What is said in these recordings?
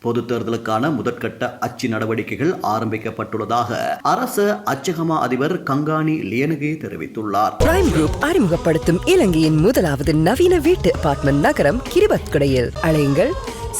பொது தேர்தலுக்கான முதற்கட்ட அச்சு நடவடிக்கைகள் ஆரம்பிக்கப்பட்டுள்ளதாக அரசு அச்சகமா அதிபர் கங்காணி லியனகே தெரிவித்துள்ளார். பிரைம் குரூப் அறிமுகப்படுத்தும் இலங்கையின் முதலாவது நவீன வீட்டு அபார்ட்மெண்ட் நகரம் கிரிபத்குடையில் அலையுங்கள்.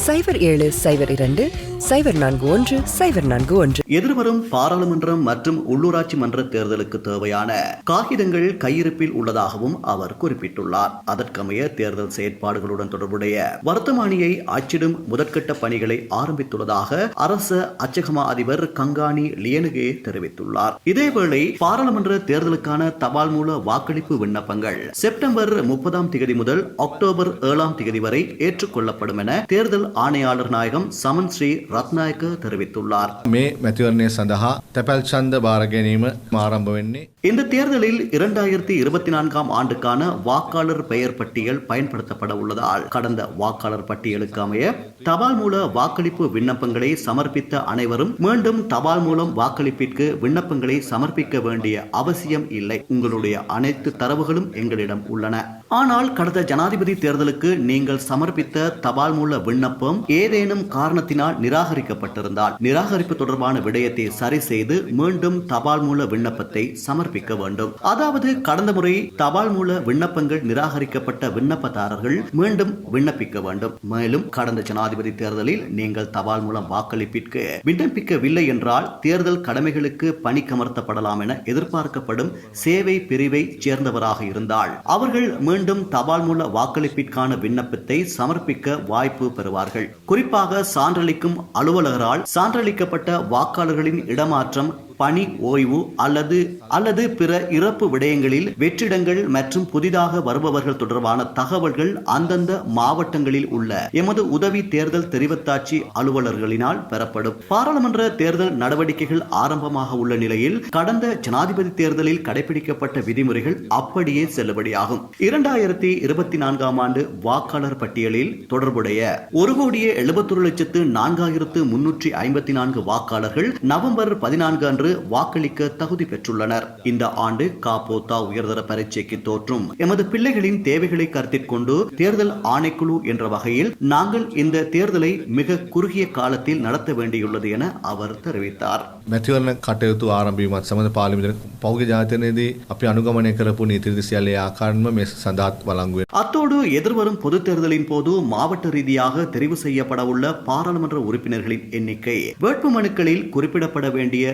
சைபர் ஏழு சைபர் இரண்டு சைபர் நான்கு ஒன்று சைபர் நான்கு ஒன்று. எதிர்வரும் பாராளுமன்றம் மற்றும் உள்ளூராட்சி மன்ற தேர்தலுக்கு தேவையான காகிதங்கள் கையிருப்பில் உள்ளதாகவும் அவர் குறிப்பிட்டுள்ளார். அதற்கமைய தேர்தல் செயற்பாடுகளுடன் தொடர்புடைய வர்த்தமானியை அச்சிடும் முதற்கட்ட பணிகளை ஆரம்பித்துள்ளதாக அரசு அச்சகமா அதிபர் கங்காணி லியனுகே தெரிவித்துள்ளார். இதேவேளை பாராளுமன்ற தேர்தலுக்கான தபால் மூல வாக்களிப்பு விண்ணப்பங்கள் செப்டம்பர் முப்பதாம் தேதி முதல் அக்டோபர் ஏழாம் தேதி வரை ஏற்றுக்கொள்ளப்படும் என தேர்தல் ஆணையாளர் நாயகம் சமன் ஸ்ரீ ரத்நாயக்க தெரிவித்துள்ளார் මේ මැතිවරණය සඳහා තැපැල් ඡන්ද බාර ගැනීම ආරම්භ වෙන්නේ இந்த தேர்தலில் இரண்டாயிரத்தி இருபத்தி நான்காம் ஆண்டுக்கான வாக்காளர் பெயர் பட்டியல் பயன்படுத்தப்பட உள்ளதால் கடந்த வாக்காளர் பட்டியலுக்கு அமைய தபால் மூல வாக்களிப்பு விண்ணப்பங்களை சமர்ப்பித்த அனைவரும் மீண்டும் தபால் மூலம் வாக்களிப்பிற்கு விண்ணப்பங்களை சமர்ப்பிக்க வேண்டிய அவசியம் இல்லை. உங்களுடைய அனைத்து தரவுகளும் எங்களிடம் உள்ளன. ஆனால் கடந்த ஜனாதிபதி தேர்தலுக்கு நீங்கள் சமர்ப்பித்த தபால் மூல விண்ணப்பம் ஏதேனும் காரணத்தினால் நிராகரிக்கப்பட்டிருந்தால் நிராகரிப்பு தொடர்பான விடயத்தை சரி செய்து மீண்டும் தபால் மூல விண்ணப்பத்தை சமர்ப்பிக்க வேண்டும். அதாவது கடந்த முறை தபால் மூல விண்ணப்பங்கள் நிராகரிக்கப்பட்ட விண்ணப்பதாரர்கள் மீண்டும் விண்ணப்பிக்க வேண்டும். மேலும் கடந்த ஜனாதிபதி ஜனாதிபதி தேர்தலில் நீங்கள் தபால் மூலம் வாக்களிப்பிற்கு விண்ணப்பிக்கவில்லை என்றால் தேர்தல் கடமைகளுக்கு பணிக்கமர்த்தப்படலாம் என எதிர்பார்க்கப்படும் சேவை பிரிவை சேர்ந்தவராக இருந்தால் அவர்கள் மீண்டும் தபால் மூல வாக்களிப்பிற்கான விண்ணப்பத்தை சமர்ப்பிக்க வாய்ப்பு பெறுவார்கள். குறிப்பாக சான்றளிக்கும் அலுவலகரால் சான்றளிக்கப்பட்ட வாக்காளர்களின் இடமாற்றம் பணி ஓய்வு அல்லது அல்லது பிற இறப்பு விடயங்களில் வெற்றிடங்கள் மற்றும் புதிதாக வருபவர்கள் தொடர்பான தகவல்கள் அந்தந்த மாவட்டங்களில் உள்ள எமது உதவி தேர்தல் தெரிவத்தாட்சி அலுவலர்களினால் பெறப்படும். பாராளுமன்ற தேர்தல் நடவடிக்கைகள் ஆரம்பமாக உள்ள நிலையில் கடந்த ஜனாதிபதி தேர்தலில் கடைபிடிக்கப்பட்ட விதிமுறைகள் அப்படியே செல்லுபடியாகும். இரண்டாயிரத்தி இருபத்தி நான்காம் ஆண்டு வாக்காளர் பட்டியலில் தொடர்புடைய ஒரு கோடியே எழுபத்தொரு லட்சத்து நான்காயிரத்து முன்னூற்றி ஐம்பத்தி நான்கு வாக்காளர்கள் நவம்பர் பதினான்கு அன்று வாக்களிக்க தகுதி பெற்றுள்ளனர் இந்த ஆண்டு காப்போத்தா உயர்தர பரீட்சைக்கு தோற்றும் எமது பிள்ளைகளின் தேவைகளை கருத்தில் கொண்டு தேர்தல் ஆணைக்குழு என்ற வகையில் நாங்கள் இந்த தேர்தலை மிக குறுகிய காலத்தில் நடத்த வேண்டியுள்ளது என அவர் தெரிவித்தார் මැතිවරණ කටයුතු ආරම්භීමත් සමඳ පාලිමිට පෞග ජාතනයේදී අපි අනුගමනය කරපු නීතිරිදි සියල්ලේ ආකාරම මේ සඳහත් වලංගුවේ. அத்தோடு எதிர்வரும் பொதுத் தேர்தலின் போது மாவட்ட ரீதியாக தெரிவு செய்யப்பட உள்ள பாராளுமன்ற உறுப்பினர்களின் எண்ணிக்கை வேட்பு மனுக்களில் குறிப்பிடப்பட வேண்டிய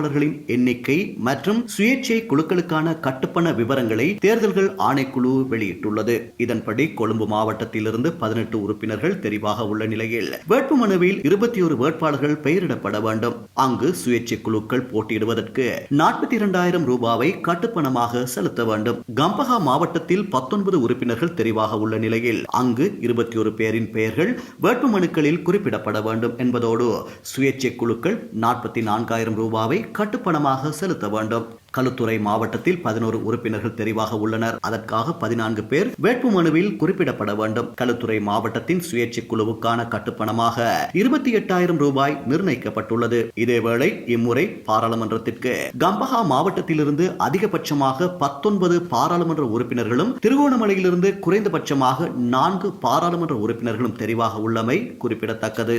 வேட்பாளர்களின் எண்ணிக்கை மற்றும் சுயேட்சை குழுக்களுக்கான கட்டுப்பண விவரங்களை தேர்தல்கள் ஆணைக்குழு வெளியிட்டுள்ளது. இதன்படி கொழும்பு மாவட்டத்திலிருந்து பதினெட்டு உறுப்பினர்கள் தெரிவாக உள்ள நிலையில் வேட்புமனுவில் இருபத்தி ஒரு வேட்பாளர்கள் பெயரிடப்பட வேண்டும். அங்கு சுயேட்சை குழுக்கள் போட்டியிடுவதற்கு நாற்பத்தி இரண்டாயிரம் ரூபாவை கட்டுப்பணமாக செலுத்த வேண்டும். கம்பகா மாவட்டத்தில் பத்தொன்பது உறுப்பினர்கள் தெரிவாக உள்ள நிலையில் அங்கு இருபத்தி ஒரு பேரின் பெயர்கள் வேட்புமனுக்களில் குறிப்பிடப்பட வேண்டும் என்பதோடு சுயேட்சை குழுக்கள் நாற்பத்தி நான்காயிரம் ரூபாவை கட்டுப்பணமாக செலுத்த வேண்டும். களுத்துறை மாவட்டத்தில் பதினோரு உறுப்பினர்கள் தெரிவாக உள்ளனர். அதற்காக பதினான்கு பேர் வேட்புமனுவில் குறிப்பிடப்பட வேண்டும். களுத்துறை மாவட்டத்தின் சுயேட்சை குழுவுக்கான கட்டுப்பணமாக இருபத்தி எட்டாயிரம் ரூபாய் நிர்ணயிக்கப்பட்டுள்ளது. இதேவேளை இம்முறை பாராளுமன்றத்திற்கு கம்பஹா மாவட்டத்திலிருந்து அதிகபட்சமாக பத்தொன்பது பாராளுமன்ற உறுப்பினர்களும் திருகோணமலையிலிருந்து குறைந்தபட்சமாக நான்கு பாராளுமன்ற உறுப்பினர்களும் தெரிவாக உள்ளமை குறிப்பிடத்தக்கது.